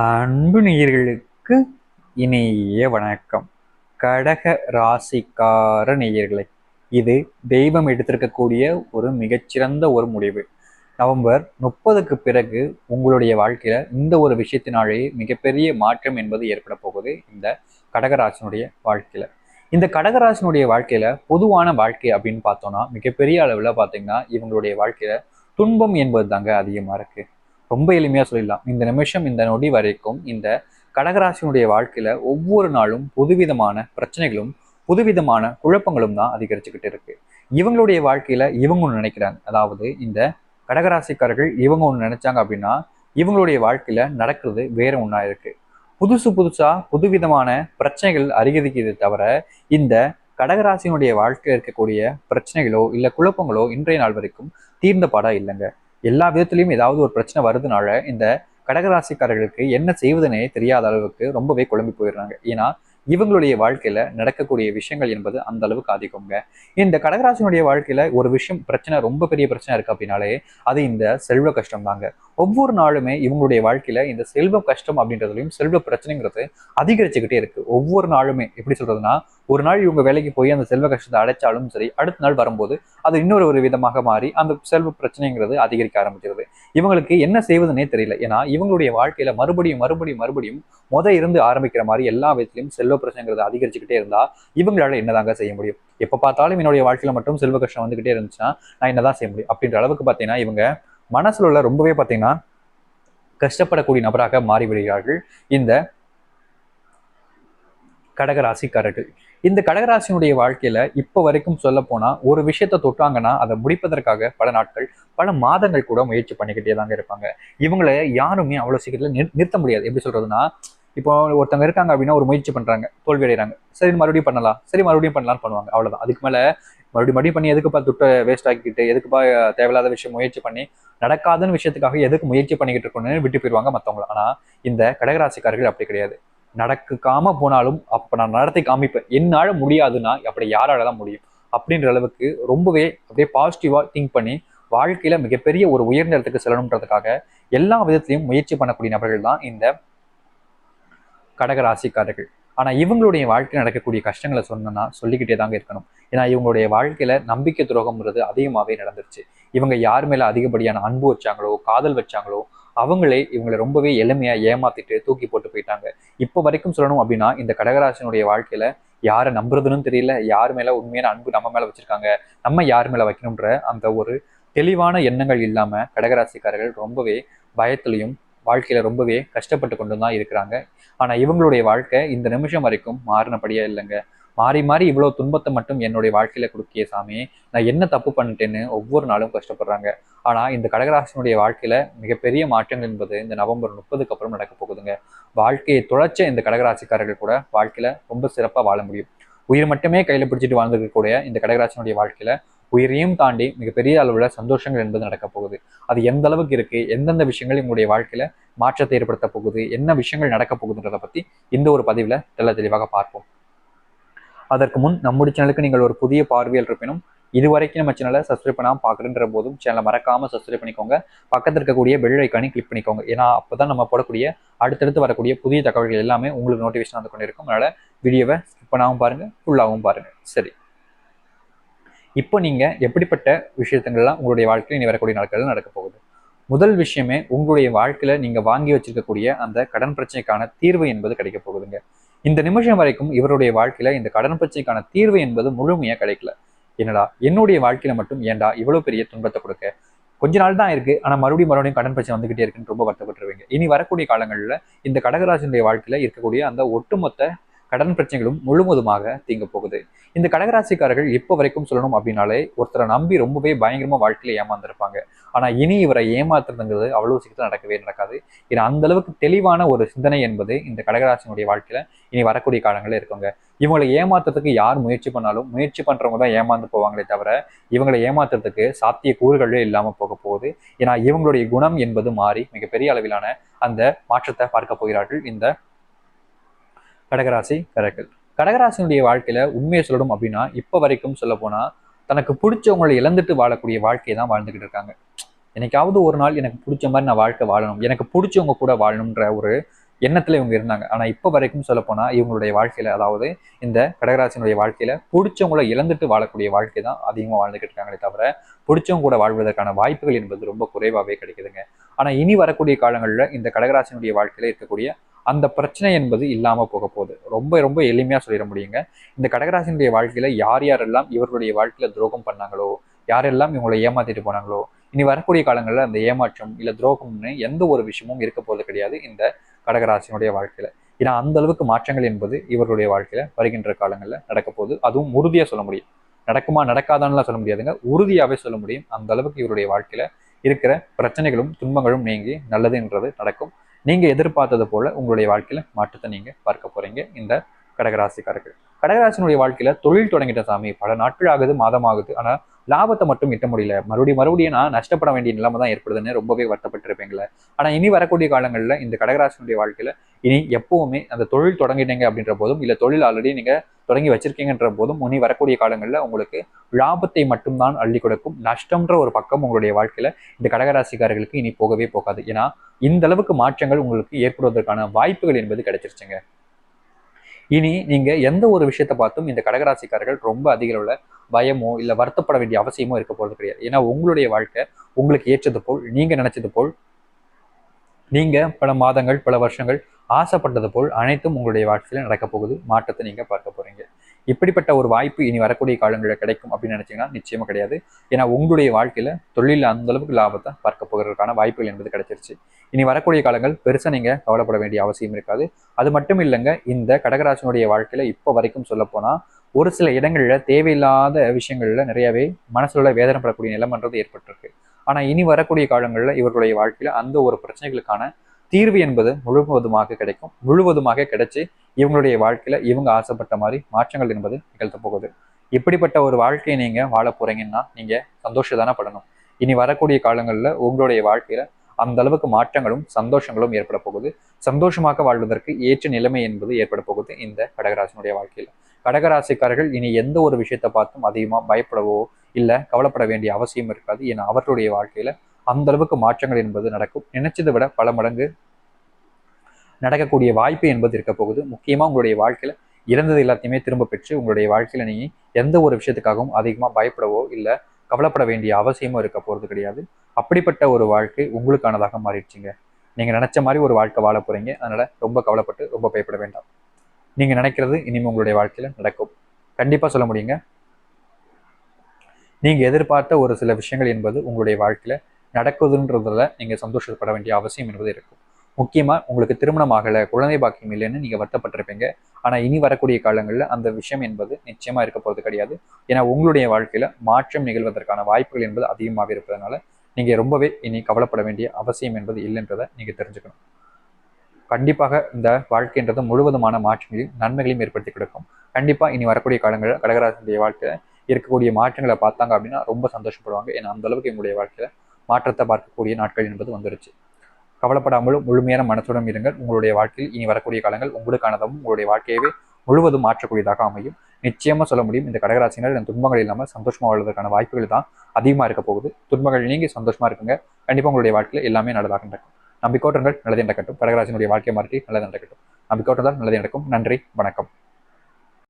அன்பு நேயர்களுக்கு இனிய வணக்கம். கடக ராசிக்கார நேயர்களை இது தெய்வம் எடுத்திருக்கக்கூடிய ஒரு மிகச்சிறந்த ஒரு முடிவு. நவம்பர் முப்பதுக்கு பிறகு உங்களுடைய வாழ்க்கையில இந்த ஒரு விஷயத்தினாலே மிகப்பெரிய மாற்றம் என்பது ஏற்பட போகுது இந்த கடகராசனுடைய வாழ்க்கையில. இந்த கடகராசனுடைய வாழ்க்கையில பொதுவான வாழ்க்கை அப்படின்னு பார்த்தோம்னா மிகப்பெரிய அளவில் பார்த்தீங்கன்னா இவங்களுடைய வாழ்க்கையில துன்பம் என்பது தாங்க அதிகமாக இருக்குது ரொம்ப எளிமையாக சொல்லிடலாம். இந்த நிமிஷம் இந்த நொடி வரைக்கும் இந்த கடகராசினுடைய வாழ்க்கையில் ஒவ்வொரு நாளும் புதுவிதமான பிரச்சனைகளும் புதுவிதமான குழப்பங்களும் தான் அதிகரிச்சுக்கிட்டு இருக்கு. இவங்களுடைய வாழ்க்கையில் இவங்க ஒன்று நினைக்கிறாங்க. அதாவது இந்த கடகராசிக்காரர்கள் இவங்க ஒன்று நினைச்சாங்க அப்படின்னா இவங்களுடைய வாழ்க்கையில் நடக்கிறது வேற ஒன்றா இருக்கு. புதுசு புதுசாக புதுவிதமான பிரச்சனைகள் அதிகரிக்கிறது தவிர இந்த கடகராசினுடைய வாழ்க்கையில் இருக்கக்கூடிய பிரச்சனைகளோ இல்லை குழப்பங்களோ இன்றைய நாள் வரைக்கும் தீர்ந்த பாடா இல்லைங்க. எல்லா விதத்துலையும் ஏதாவது ஒரு பிரச்சனை வருதுனால இந்த கடகராசிக்காரர்களுக்கு என்ன செய்வதுனே தெரியாத அளவுக்கு ரொம்பவே குழம்பி போயிடுறாங்க. ஏன்னா இவங்களுடைய வாழ்க்கையில நடக்கக்கூடிய விஷயங்கள் என்பது அந்த அளவுக்கு அதிகங்க. இந்த கடகராசினுடைய வாழ்க்கையில ஒரு விஷயம் பிரச்சனை ரொம்ப பெரிய பிரச்சனை இருக்கு அப்படின்னாலே அது இந்த செல்வ கஷ்டம் தாங்க ஒவ்வொரு நாளுமே இவங்களுடைய வாழ்க்கையில இந்த செல்வ கஷ்டம் அப்படின்றதுலையும் செல்வ பிரச்சனைங்கிறது அதிகரிச்சுக்கிட்டே இருக்கு. ஒவ்வொரு நாளுமே எப்படி சொல்றதுன்னா ஒரு நாள் இவங்க வேலைக்கு போய் அந்த செல்வ கஷ்டத்தை அடைச்சாலும் சரி அடுத்த நாள் வரும்போது அது இன்னொரு ஒரு விதமாக மாறி அந்த செல்வ பிரச்சனைங்கிறது அதிகரிக்க ஆரம்பிச்சிருது இவங்களுக்கு என்ன செய்வதுனே தெரியல. ஏன்னா இவங்களுடைய வாழ்க்கையில மறுபடியும் மறுபடியும் மறுபடியும் முத இருந்து ஆரம்பிக்கிற மாதிரி எல்லா விதத்திலையும் செல்வ பிரச்சனைங்கிறது அதிகரிச்சுக்கிட்டே இருந்தா இவங்களால என்னதாங்க செய்ய முடியும்? எப்ப பார்த்தாலும் என்னுடைய வாழ்க்கையில மட்டும் செல்வ கஷ்டம் வந்துகிட்டே இருந்துச்சுன்னா நான் என்னதான் செய்ய முடியும்? அப்படின்ற அளவுக்கு பார்த்தீங்கன்னா இவங்க மனசுல உள்ள ரொம்பவே பார்த்தீங்கன்னா கஷ்டப்படக்கூடிய நபராக மாறிவிடுகிறார்கள் இந்த கடகராசிக்காரர்கள். இந்த கடகராசினுடைய வாழ்க்கையில இப்போ வரைக்கும் சொல்ல போனா ஒரு விஷயத்த தொட்டாங்கன்னா அதை முடிப்பதற்காக பல நாட்கள் பல மாதங்கள் கூட முயற்சி பண்ணிக்கிட்டே தாங்க இருப்பாங்க. இவங்களை யாருமே அவ்வளவு சீக்கிரத்தில் நிறு- நிறுத்த முடியாது. எப்படி சொல்றதுன்னா இப்போ ஒருத்தவங்க இருக்காங்க அப்படின்னா ஒரு முயற்சி பண்றாங்க தோல்வி அடைகிறாங்க சரி மறுபடியும் பண்ணலாம். சரி மறுபடியும் பண்ணலாம்னு பண்ணுவாங்க. அவ்வளவுதான். அதுக்கு மேல மறுபடியும் மறுபடியும் பண்ணி எதுக்குப்பா துட்டை வேஸ்ட் ஆக்கிக்கிட்டு எதுக்குப்பா தேவையில்லாத விஷயம் முயற்சி பண்ணி நடக்காதுன்னு விஷயத்துக்காக எதுக்கு முயற்சி பண்ணிக்கிட்டு இருக்கணும்னு விட்டு போயிடுவாங்க மற்றவங்களை ஆனால் இந்த கடகராசிக்காரர்கள் அப்படி கிடையாது. நடக்காம போனாலும் அப்போ நான் நடத்தி காமிப்பேன் என்னால் முடியாதுன்னா அப்படி யாரால தான் முடியும்? அப்படின்ற அளவுக்கு ரொம்பவே அப்படியே பாசிட்டிவாக திங்க் பண்ணி வாழ்க்கையில மிகப்பெரிய ஒரு உயர்ந்த இடத்துக்கு செல்லணுன்றதுக்காக எல்லா விதத்திலையும் முயற்சி பண்ணக்கூடிய நபர்கள் தான் இந்த கடகராசிக்காரர்கள். ஆனால் இவங்களுடைய வாழ்க்கையில் நடக்கக்கூடிய கஷ்டங்களை சொன்னோம்னா சொல்லிக்கிட்டே தாங்க இருக்கணும். ஏன்னா இவங்களுடைய வாழ்க்கையில நம்பிக்கை துரோகம்ன்றது அதிகமாகவே நடந்துருச்சு. இவங்க யார் மேலே அதிகப்படியான அன்பு வச்சாங்களோ காதல் வச்சாங்களோ அவங்களே இவங்களை ரொம்பவே எளிமையாக ஏமாத்திட்டு தூக்கி போட்டு போயிட்டாங்க. இப்போ வரைக்கும் சொல்லணும் அப்படின்னா இந்த கடகராசனுடைய வாழ்க்கையில யாரை நம்புறதுன்னு தெரியல யார் மேலே உண்மையான அன்பு நம்ம மேலே வச்சிருக்காங்க நம்ம யார் மேலே வைக்கணுன்ற அந்த ஒரு தெளிவான எண்ணங்கள் இல்லாமல் கடகராசிக்காரர்கள் ரொம்பவே பயத்துலையும் வாழ்க்கையில் ரொம்பவே கஷ்டப்பட்டு கொண்டு தான் இருக்கிறாங்க. ஆனால் இவங்களுடைய வாழ்க்கை இந்த நிமிஷம் வரைக்கும் மாறினபடியே இல்லைங்க. மாறி மாறி இவ்வளோ துன்பத்தை மட்டும் என்னுடைய வாழ்க்கையில் கொடுக்கிய சாமி. நான் என்ன தப்பு பண்ணிட்டேன்னு ஒவ்வொரு நாளும் கஷ்டப்படுறாங்க. ஆனால் இந்த கடகராசினுடைய வாழ்க்கையில் மிகப்பெரிய மாற்றங்கள் என்பது இந்த நவம்பர் முப்பதுக்கு அப்புறம் நடக்க போகுதுங்க. வாழ்க்கையை துளைச்ச இந்த கடகராசிக்காரர்கள் கூட வாழ்க்கையில் ரொம்ப சிறப்பாக வாழ முடியும். உயிர் மட்டுமே கையில் பிடிச்சிட்டு வாழ்ந்துருக்கக்கூடிய இந்த கடகராசினுடைய வாழ்க்கையில் உயிரையும் தாண்டி மிகப்பெரிய அளவில் சந்தோஷங்கள் என்பது நடக்க போகுது. அது எந்த அளவுக்கு இருக்கு? எந்தெந்த விஷயங்கள் உங்களுடைய வாழ்க்கையில மாற்றத்தை ஏற்படுத்த போகுது? என்ன விஷயங்கள் நடக்க போகுதுன்றதை பத்தி இந்த ஒரு பதிவில் தெள்ள தெளிவாக பார்ப்போம். அதற்கு முன் நம்முடைய சேனலுக்கு நீங்கள் ஒரு புதிய பார்வையில் இருப்பினும் இதுவரைக்கும் நம்ம சேனலை சப்ஸ்கிரைப் பண்ணாமல் பார்க்குறன்ற போதும் சேனலை மறக்காம சப்ஸ்கிரைப் பண்ணிக்கோங்க. பக்கத்தில் இருக்கக்கூடிய பெல் ஐக்கானை கிளிக் பண்ணிக்கோங்க. ஏன்னா அப்பதான் நம்ம போடக்கூடிய அடுத்தடுத்து வரக்கூடிய புதிய தகவல்கள் எல்லாமே உங்களுக்கு நோட்டிஃபிகேஷன் வந்து கொண்டிருக்கும். அதனால வீடியோவை ஸ்கிப் பண்ணாமல் பாருங்க ஃபுல்லாகவும் பாருங்க. சரி. இப்போ நீங்க எப்படிப்பட்ட விஷயத்துங்கள்லாம் உங்களுடைய வாழ்க்கையில் இனி வரக்கூடிய நாட்களில் நடக்க போகுது? முதல் விஷயமே உங்களுடைய வாழ்க்கையில நீங்க வாங்கி வச்சிருக்கக்கூடிய அந்த கடன் பிரச்சனைக்கான தீர்வு என்பது கிடைக்க போகுதுங்க. இந்த நிமிஷம் வரைக்கும் இவருடைய வாழ்க்கையில இந்த கடன் பிரச்சனைக்கான தீர்வு என்பது முழுமையா கிடைக்கல. என்னடா என்னுடைய வாழ்க்கையில மட்டும் ஏன்டா இவ்வளவு பெரிய துன்பத்தை கொடுக்க? கொஞ்ச நாள் தான் இருக்கு ஆனா மறுபடியும் மறுபடியும் கடன் பிரச்சனை வந்துகிட்டே இருக்குன்னு ரொம்ப வருத்தப்பட்டுருவீங்க. இனி வரக்கூடிய காலங்களில் இந்த கடகராசினுடைய வாழ்க்கையில இருக்கக்கூடிய அந்த ஒட்டுமொத்த கடன் பிரச்சனைகளும் முழுவதுமாக தீங்க போகுது. இந்த கடகராசிக்காரர்கள் இப்போ வரைக்கும் சொல்லணும் அப்படின்னாலே ஒருத்தரை நம்பி ரொம்பவே பயங்கரமா வாழ்க்கையில ஏமாந்துருப்பாங்க. ஆனா இனி இவரை ஏமாத்துறதுங்கிறது அவ்வளவு சீக்கிரம் நடக்கவே நடக்காது. ஏன்னா அந்த அளவுக்கு தெளிவான ஒரு சிந்தனை என்பது இந்த கடகராசினுடைய வாழ்க்கையில இனி வரக்கூடிய காலங்களில் இருக்குங்க. இவங்களை ஏமாத்துறதுக்கு யார் முயற்சி பண்ணாலும் முயற்சி பண்றவங்க தான் ஏமாந்து போவாங்களே தவிர இவங்களை ஏமாத்துறதுக்கு சாத்திய கூறுகளே இல்லாம போக போகுது. ஏன்னா இவங்களுடைய குணம் என்பது மாறி மிகப்பெரிய அளவிலான அந்த மாற்றத்தை பார்க்க போகிறார்கள். இந்த கடகராசி கடற்கள் கடகராசினுடைய வாழ்க்கையில உண்மையை சொல்லணும் அப்படின்னா இப்ப வரைக்கும் சொல்ல போனா தனக்கு பிடிச்சவங்களை இழந்துட்டு வாழக்கூடிய வாழ்க்கையை தான் வாழ்ந்துகிட்டு இருக்காங்க. என்னைக்காவது ஒரு நாள் எனக்கு பிடிச்ச மாதிரி நான் வாழ்க்கை வாழணும் எனக்கு பிடிச்சவங்க கூட வாழணுன்ற ஒரு எண்ணத்துல இவங்க இருந்தாங்க. ஆனா இப்போ வரைக்கும் சொல்ல போனா இவங்களுடைய வாழ்க்கையில அதாவது இந்த கடகராசினுடைய வாழ்க்கையில பிடிச்சவங்களை இழந்துட்டு வாழக்கூடிய வாழ்க்கை தான் அதிகமா வாழ்ந்துகிட்டு இருக்காங்களே தவிர பிடிச்சவங்க கூட வாழ்வதற்கான வாய்ப்புகள் என்பது ரொம்ப குறைவாகவே கிடைக்குதுங்க. ஆனா இனி வரக்கூடிய காலங்களில் இந்த கடகராசினுடைய வாழ்க்கையில இருக்கக்கூடிய அந்த பிரச்சனை என்பது இல்லாமல் போக போகுது. ரொம்ப ரொம்ப எளிமையாக சொல்லிட முடியுங்க. இந்த கடகராசினுடைய வாழ்க்கையில் யார் யாரெல்லாம் இவர்களுடைய வாழ்க்கையில் துரோகம் பண்ணாங்களோ யாரெல்லாம் இவங்களை ஏமாத்திட்டு போனாங்களோ இனி வரக்கூடிய காலங்களில் அந்த ஏமாற்றம் இல்லை துரோகம்னு எந்த ஒரு விஷயமும் இருக்க போது கிடையாது இந்த கடகராசினுடைய வாழ்க்கையில். ஏன்னா அந்த அளவுக்கு மாற்றங்கள் என்பது இவர்களுடைய வாழ்க்கையில் வருகின்ற காலங்களில் நடக்க போகுது. அதுவும் உறுதியாக சொல்ல முடியும். நடக்குமா நடக்காதான்லாம் சொல்ல முடியாதுங்க. உறுதியாகவே சொல்ல முடியும். அந்த அளவுக்கு இவருடைய வாழ்க்கையில் இருக்கிற பிரச்சனைகளும் துன்பங்களும் நீங்கி நல்லதுன்றது நடக்கும். நீங்க எதிர்பார்த்தது போல உங்களுடைய வாழ்க்கையில மாற்றத்தை நீங்க பார்க்க போறீங்க. இந்த கடகராசிக்காரர்கள். கடகராசினுடைய வாழ்க்கையில தொழில் தொடங்கிட்ட சாமி. பல நாட்கள் ஆகுது மாதம் ஆகுது. ஆனா லாபத்தை மட்டும் எட்ட முடியல. மறுபடியும் மறுபடியும் நான் நஷ்டப்பட வேண்டிய நிலைமை தான் ஏற்படுதுன்னு ரொம்பவே வருத்தப்பட்டிருப்பீங்களே. ஆனா இனி வரக்கூடிய காலங்களில் இந்த கடகராசினுடைய வாழ்க்கையில இனி எப்பவுமே அந்த தொழில் தொடங்கிட்டீங்க அப்படின்ற போதும் இல்ல தொழில் ஆல்ரெடி நீங்க தொடங்கி வச்சிருக்கீங்கன்ற போதும் முனி வரக்கூடிய காலங்களில் உங்களுக்கு லாபத்தை மட்டும்தான் அள்ளி கொடுக்கும். நஷ்டம்ன்ற ஒரு பக்கம் உங்களுடைய வாழ்க்கையில இந்த கடகராசிக்காரர்களுக்கு இனி போகவே போகாது. ஏன்னா இந்த அளவுக்கு மாற்றங்கள் உங்களுக்கு ஏற்படுவதற்கான வாய்ப்புகள் என்பது கிடைச்சிருச்சுங்க. இனி நீங்க எந்த ஒரு விஷயத்தை பார்த்தும் இந்த கடகராசிக்காரர்கள் ரொம்ப அதிக அளவுல பயமோ இல்ல வருத்தப்பட வேண்டிய அவசியமோ இருக்க போறது கிடையாது. ஏன்னா உங்களுடைய வாழ்க்கை உங்களுக்கு ஏற்றது போல் நீங்க நினைச்சது போல் நீங்க பல மாதங்கள் பல வருஷங்கள் ஆசைப்பட்டது போல் அனைத்தும் உங்களுடைய வாழ்க்கையில நடக்கப் போகுது. மாற்றத்தை நீங்கள் பார்க்க போறீங்க. இப்படிப்பட்ட ஒரு வாய்ப்பு இனி வரக்கூடிய காலங்களில் கிடைக்கும் அப்படின்னு நினைச்சீங்கன்னா நிச்சயமாக கிடையாது. ஏன்னா உங்களுடைய வாழ்க்கையில் தொழிலில் அந்த அளவுக்கு லாபத்தை பார்க்க போகிறதுக்கான வாய்ப்புகள் என்பது கிடைச்சிருச்சு. இனி வரக்கூடிய காலங்கள் பெருசாக நீங்கள் கவலைப்பட வேண்டிய அவசியம் இருக்காது. அது மட்டும் இல்லைங்க இந்த கடகராசனுடைய வாழ்க்கையில் இப்போ வரைக்கும் சொல்லப்போனால் ஒரு சில இடங்களில் தேவையில்லாத விஷயங்கள்ல நிறையவே மனசுல வேதனைப்படக்கூடிய நிலைமன்றது ஏற்பட்டிருக்கு. ஆனால் இனி வரக்கூடிய காலங்களில் இவர்களுடைய வாழ்க்கையில் அந்த ஒரு பிரச்சனைகளுக்கான தீர்வு என்பது முழுவதுமாக கிடைக்கும். முழுவதுமாக கிடைச்சி இவங்களுடைய வாழ்க்கையில இவங்க ஆசைப்பட்ட மாதிரி மாற்றங்கள் என்பது நிகழ்த்த போகுது. இப்படிப்பட்ட ஒரு வாழ்க்கையை நீங்க வாழ போறீங்கன்னா நீங்க சந்தோஷதான படணும். இனி வரக்கூடிய காலங்களில் உங்களுடைய வாழ்க்கையில அந்த அளவுக்கு மாற்றங்களும் சந்தோஷங்களும் ஏற்பட போகுது. சந்தோஷமாக வாழ்வதற்கு ஏற்ற நிலைமை என்பது ஏற்பட போகுது இந்த கடகராசினுடைய வாழ்க்கையில. கடகராசிக்காரர்கள் இனி எந்த ஒரு விஷயத்தை பார்த்தும் அதிகமா பயப்படவோ இல்ல கவலைப்பட வேண்டிய அவசியம் இருக்காது. ஏன்னா அவர்களுடைய வாழ்க்கையில அந்த அளவுக்கு மாற்றங்கள் என்பது நடக்கும். நினைச்சதை விட பல மடங்கு நடக்கக்கூடிய வாய்ப்பு என்பது இருக்க போகுது. முக்கியமாக உங்களுடைய வாழ்க்கையில் இறந்தது எல்லாத்தையுமே திரும்ப பெற்று உங்களுடைய வாழ்க்கையில் நீங்கள் எந்த ஒரு விஷயத்துக்காகவும் அதிகமாக பயப்படவோ இல்லை கவலைப்பட வேண்டிய அவசியமும் இருக்க போகிறது கிடையாது. அப்படிப்பட்ட ஒரு வாழ்க்கை உங்களுக்கானதாக மாறிடுச்சிங்க. நீங்கள் நினச்ச மாதிரி ஒரு வாழ்க்கை வாழ போகிறீங்க அதனால் ரொம்ப கவலைப்பட்டு ரொம்ப பயப்பட வேண்டாம். நீங்கள் நினைக்கிறது இனிமேல் உங்களுடைய வாழ்க்கையில் நடக்கும். கண்டிப்பாக சொல்ல முடியுங்க. நீங்கள் எதிர்பார்த்த ஒரு சில விஷயங்கள் என்பது உங்களுடைய வாழ்க்கையில் நடக்குதுன்றதில் நீங்கள் சந்தோஷப்பட வேண்டிய அவசியம் என்பது இருக்கும். முக்கியமா உங்களுக்கு திருமணம் ஆகல குழந்தை பாக்கியம் இல்லைன்னு நீங்க வருத்தப்பட்டிருப்பீங்க. ஆனா இனி வரக்கூடிய காலங்களில் அந்த விஷயம் என்பது நிச்சயமா இருக்க போறது கிடையாது. ஏன்னா உங்களுடைய வாழ்க்கையில மாற்றம் நிகழ்வதற்கான வாய்ப்புகள் என்பது அதிகமாக இருப்பதனால நீங்க ரொம்பவே இனி கவலைப்பட வேண்டிய அவசியம் என்பது இல்லைன்றதை நீங்க தெரிஞ்சுக்கணும். கண்டிப்பாக இந்த வாழ்க்கைன்றது முழுவதுமான மாற்றங்களையும் நன்மைகளையும் ஏற்படுத்தி கொடுக்கும். கண்டிப்பா இனி வரக்கூடிய காலங்களில் கடகராசனுடைய வாழ்க்கையில இருக்கக்கூடிய மாற்றங்களை பார்த்தாங்க அப்படின்னா ரொம்ப சந்தோஷப்படுவாங்க. ஏன்னா அந்த அளவுக்கு எங்களுடைய வாழ்க்கையில மாற்றத்தை பார்க்கக்கூடிய நாட்கள் என்பது வந்துருச்சு. கவலைப்படாமலும் முழுமையான மனத்துடன் இருங்கள். உங்களுடைய வாழ்க்கையில் இனி வரக்கூடிய காலங்கள் உங்களுக்கானதாகவும் உங்களுடைய வாழ்க்கையவே முழுவதும் மாற்றக்கூடியதாக அமையும். நிச்சயமாக சொல்ல முடியும் இந்த கடகராசினர் இந்த துன்பங்கள் இல்லாமல் சந்தோஷமாக வாழ்வதற்கான வாய்ப்புகள் தான் அதிகமாக இருக்க போகுது. துன்பங்கள் நீங்கி சந்தோஷமாக இருக்குங்க கண்டிப்பாக உங்களுடைய வாழ்க்கையில் எல்லாமே நல்லதாக நடக்கும். நம்பிக்கோட்டங்கள் நல்லது நடக்கட்டும். கடகராசினுடைய வாழ்க்கை மாற்றி நல்லது நடக்கட்டும். நம்பிக்கோட்டங்கள் நல்லது நடக்கும். நன்றி வணக்கம்.